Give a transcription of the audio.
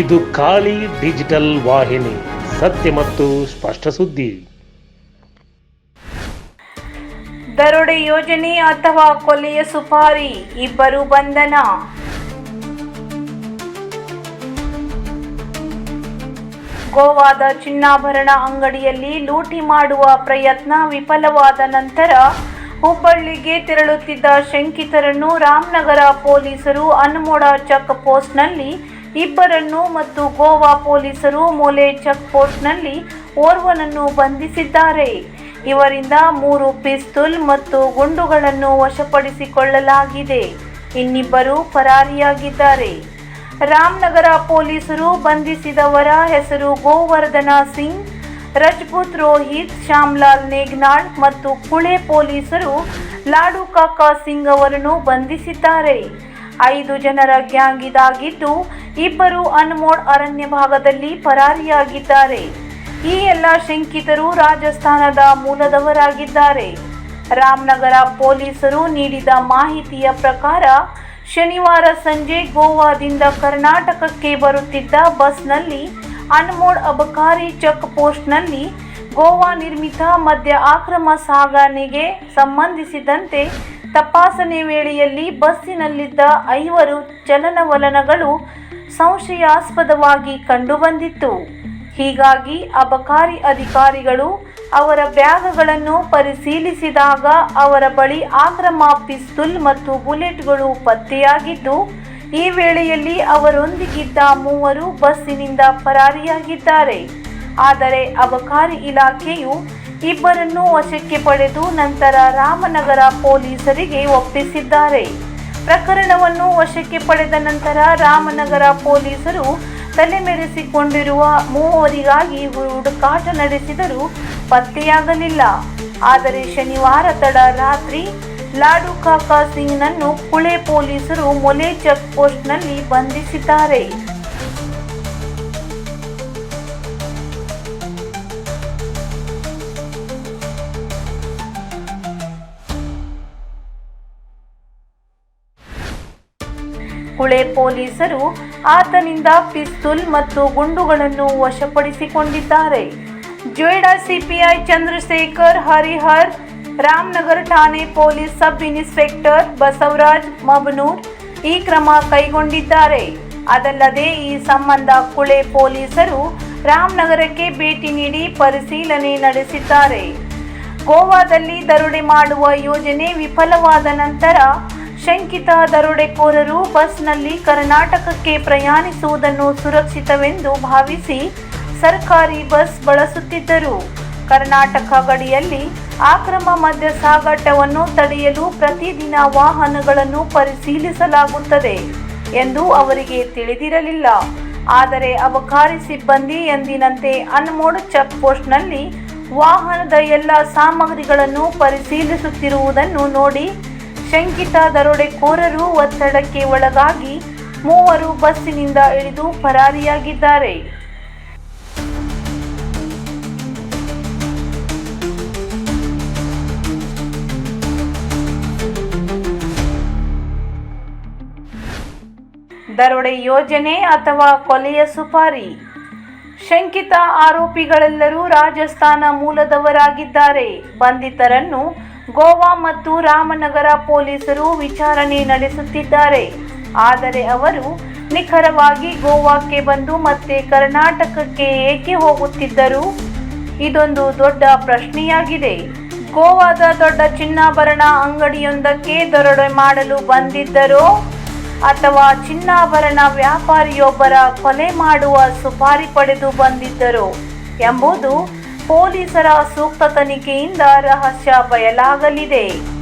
ಇದು ಖಾಲಿ ಡಿಜಿಟಲ್ ವಾಹಿನಿ, ಸತ್ಯ ಮತ್ತು ಸ್ಪಷ್ಟ ಸುದ್ದಿ. ದರೋಡೆ ಯೋಜನೆ ಅಥವಾ ಕೊಲೆಯ ಸುಪಾರಿ, ಇಬ್ಬರು ಬಂಧನ. ಗೋವಾದ ಚಿನ್ನಾಭರಣ ಅಂಗಡಿಯಲ್ಲಿ ಲೂಟಿ ಮಾಡುವ ಪ್ರಯತ್ನ ವಿಫಲವಾದ ನಂತರ ಹುಬ್ಬಳ್ಳಿಗೆ ತೆರಳುತ್ತಿದ್ದ ಶಂಕಿತರನ್ನು ರಾಮನಗರ ಪೊಲೀಸರು ಅನ್ಮೋಡ ಚೆಕ್ ಪೋಸ್ಟ್ನಲ್ಲಿ ಇಬ್ಬರನ್ನು ಮತ್ತು ಗೋವಾ ಪೊಲೀಸರು ಮೊಲೆ ಚೆಕ್ ಪೋಸ್ಟ್ನಲ್ಲಿ ಓರ್ವನನ್ನು ಬಂಧಿಸಿದ್ದಾರೆ. ಇವರಿಂದ ಮೂರು ಪಿಸ್ತೂಲ್ ಮತ್ತು ಗುಂಡುಗಳನ್ನು ವಶಪಡಿಸಿಕೊಳ್ಳಲಾಗಿದೆ. ಇನ್ನಿಬ್ಬರು ಪರಾರಿಯಾಗಿದ್ದಾರೆ. ರಾಮನಗರ ಪೊಲೀಸರು ಬಂಧಿಸಿದವರ ಹೆಸರು ಗೋವರ್ಧನ ಸಿಂಗ್, ರಜಪೂತ್ ರೋಹಿತ್, ಶ್ಯಾಮ್ಲಾಲ್ ನೇಗ್ನಾಳ್ ಮತ್ತು ಕುಳೆ ಪೊಲೀಸರು ಲಾಡು ಕಾಕಾ ಸಿಂಗ್ ಅವರನ್ನು ಬಂಧಿಸಿದ್ದಾರೆ. ಐದು ಜನರ ಗ್ಯಾಂಗ್ ಇದಾಗಿದ್ದು ಇಬ್ಬರು ಅನ್ಮೋಡ್ ಅರಣ್ಯ ಭಾಗದಲ್ಲಿ ಪರಾರಿಯಾಗಿದ್ದಾರೆ. ಈ ಎಲ್ಲ ಶಂಕಿತರು ರಾಜಸ್ಥಾನದ ಮೂಲದವರಾಗಿದ್ದಾರೆ. ರಾಮನಗರ ಪೊಲೀಸರು ನೀಡಿದ ಮಾಹಿತಿಯ ಪ್ರಕಾರ, ಶನಿವಾರ ಸಂಜೆ ಗೋವಾದಿಂದ ಕರ್ನಾಟಕಕ್ಕೆ ಬರುತ್ತಿದ್ದ ಬಸ್ನಲ್ಲಿ ಅನ್ಮೋಡ್ ಅಬಕಾರಿ ಚೆಕ್ ಪೋಸ್ಟ್ನಲ್ಲಿ ಗೋವಾ ನಿರ್ಮಿತ ಮದ್ಯ ಆಕ್ರಮ ಸಾಗಣೆಗೆ ಸಂಬಂಧಿಸಿದಂತೆ ತಪಾಸಣೆ ವೇಳೆಯಲ್ಲಿ ಬಸ್ಸಿನಲ್ಲಿದ್ದ ಐವರು ಚಲನವಲನಗಳು ಸಂಶಯಾಸ್ಪದವಾಗಿ ಕಂಡುಬಂದಿತ್ತು. ಹೀಗಾಗಿ ಅಬಕಾರಿ ಅಧಿಕಾರಿಗಳು ಅವರ ಬ್ಯಾಗ್ಗಳನ್ನು ಪರಿಶೀಲಿಸಿದಾಗ ಅವರ ಬಳಿ ಆಕ್ರಮ ಪಿಸ್ತೂಲ್ ಮತ್ತು ಬುಲೆಟ್ಗಳು ಪತ್ತೆಯಾಗಿದ್ದು, ಈ ವೇಳೆಯಲ್ಲಿ ಅವರೊಂದಿಗಿದ್ದ ಮೂವರು ಬಸ್ಸಿನಿಂದ ಪರಾರಿಯಾಗಿದ್ದಾರೆ. ಆದರೆ ಅಬಕಾರಿ ಇಲಾಖೆಯು ಇಬ್ಬರನ್ನು ವಶಕ್ಕೆ ಪಡೆದು ನಂತರ ರಾಮನಗರ ಪೊಲೀಸರಿಗೆ ಒಪ್ಪಿಸಿದ್ದಾರೆ. ಪ್ರಕರಣವನ್ನು ವಶಕ್ಕೆ ಪಡೆದ ನಂತರ ರಾಮನಗರ ಪೊಲೀಸರು ತಲೆಮೆರೆಸಿಕೊಂಡಿರುವ ಮೂವರಿಗಾಗಿ ಹುಡುಕಾಟ ನಡೆಸಿದರೂ ಪತ್ತೆಯಾಗಲಿಲ್ಲ. ಆದರೆ ಶನಿವಾರ ತಡ ರಾತ್ರಿ ಲಾಡು ಕಾಕಾ ಸಿಂಗ್ನನ್ನು ಪುಳೆ ಪೊಲೀಸರು ಮೊಲೆ ಚೆಕ್ ಪೋಸ್ಟ್ನಲ್ಲಿ ಬಂಧಿಸಿದ್ದಾರೆ. ಕುಳೆ ಪೊಲೀಸರು ಆತನಿಂದ ಪಿಸ್ತೂಲ್ ಮತ್ತು ಗುಂಡುಗಳನ್ನು ವಶಪಡಿಸಿಕೊಂಡಿದ್ದಾರೆ. ಜೋಯಿಡಾ ಸಿಪಿಐ ಚಂದ್ರಶೇಖರ್ ಹರಿಹರ್, ರಾಮನಗರ ಠಾಣೆ police sub inspector Basavaraj Mabanur ಈ ಕ್ರಮ ಕೈಗೊಂಡಿದ್ದಾರೆ. ಅದಲ್ಲದೆ ಈ ಸಂಬಂಧ ಕುಳೆ ಪೊಲೀಸರು ರಾಮನಗರಕ್ಕೆ ಭೇಟಿ ನೀಡಿ ಪರಿಶೀಲನೆ ನಡೆಸಿದ್ದಾರೆ. ಗೋವಾದಲ್ಲಿ ದರೋಡೆ ಮಾಡುವ ಯೋಜನೆ ವಿಫಲವಾದ ನಂತರ ಶಂಕಿತ ದರೋಡೆಕೋರರು ಬಸ್ನಲ್ಲಿ ಕರ್ನಾಟಕಕ್ಕೆ ಪ್ರಯಾಣಿಸುವುದನ್ನು ಸುರಕ್ಷಿತವೆಂದು ಭಾವಿಸಿ ಸರ್ಕಾರಿ ಬಸ್ ಬಳಸುತ್ತಿದ್ದರು. ಕರ್ನಾಟಕ ಗಡಿಯಲ್ಲಿ ಆಕ್ರಮ ಮದ್ಯ ಸಾಗಾಟವನ್ನು ತಡೆಯಲು ಪ್ರತಿದಿನ ವಾಹನಗಳನ್ನು ಪರಿಶೀಲಿಸಲಾಗುತ್ತದೆ ಎಂದು ಅವರಿಗೆ ತಿಳಿದಿರಲಿಲ್ಲ. ಆದರೆ ಅಬಕಾರಿ ಸಿಬ್ಬಂದಿ ಎಂದಿನಂತೆ ಅನ್ಮೋಡ್ ಚೆಕ್ ಪೋಸ್ಟ್ನಲ್ಲಿ ವಾಹನದ ಎಲ್ಲ ಸಾಮಗ್ರಿಗಳನ್ನು ಪರಿಶೀಲಿಸುತ್ತಿರುವುದನ್ನು ನೋಡಿ ಶಂಕಿತ ದರೋಡೆಕೋರರು ಒತ್ತಡಕ್ಕೆ ಒಳಗಾಗಿ ಮೂವರು ಬಸ್ಸಿನಿಂದ ಇಳಿದು ಪರಾರಿಯಾಗಿದ್ದಾರೆ. ದರೋಡೆ ಯೋಜನೆ ಅಥವಾ ಕೊಲೆಯ ಸುಪಾರಿ? ಶಂಕಿತ ಆರೋಪಿಗಳೆಲ್ಲರೂ ರಾಜಸ್ಥಾನ ಮೂಲದವರಾಗಿದ್ದಾರೆ. ಬಂಧಿತರನ್ನು ಗೋವಾ ಮತ್ತು ರಾಮನಗರ ಪೊಲೀಸರು ವಿಚಾರಣೆ ನಡೆಸುತ್ತಿದ್ದಾರೆ. ಆದರೆ ಅವರು ನಿಖರವಾಗಿ ಗೋವಾಕ್ಕೆ ಬಂದು ಮತ್ತೆ ಕರ್ನಾಟಕಕ್ಕೆ ಏಕೆ ಹೋಗುತ್ತಿದ್ದರು? ಇದೊಂದು ದೊಡ್ಡ ಪ್ರಶ್ನೆಯಾಗಿದೆ. ಗೋವಾದ ದೊಡ್ಡ ಚಿನ್ನಾಭರಣ ಅಂಗಡಿಯೊಂದಕ್ಕೆ ದರೋಡೆ ಮಾಡಲು ಬಂದಿದ್ದರೋ? ಅಥವಾ ಚಿನ್ನಾಭರಣ ವ್ಯಾಪಾರಿಯೊಬ್ಬರ ಕೊಲೆ ಮಾಡುವ ಸುಪಾರಿ ಪಡೆದು ಬಂದಿದ್ದರು ಎಂಬುದು ಪೊಲೀಸರ ಸೂಕ್ತ ತನಿಖೆಯಿಂದ ರಹಸ್ಯ ಬಯಲಾಗಲಿದೆ.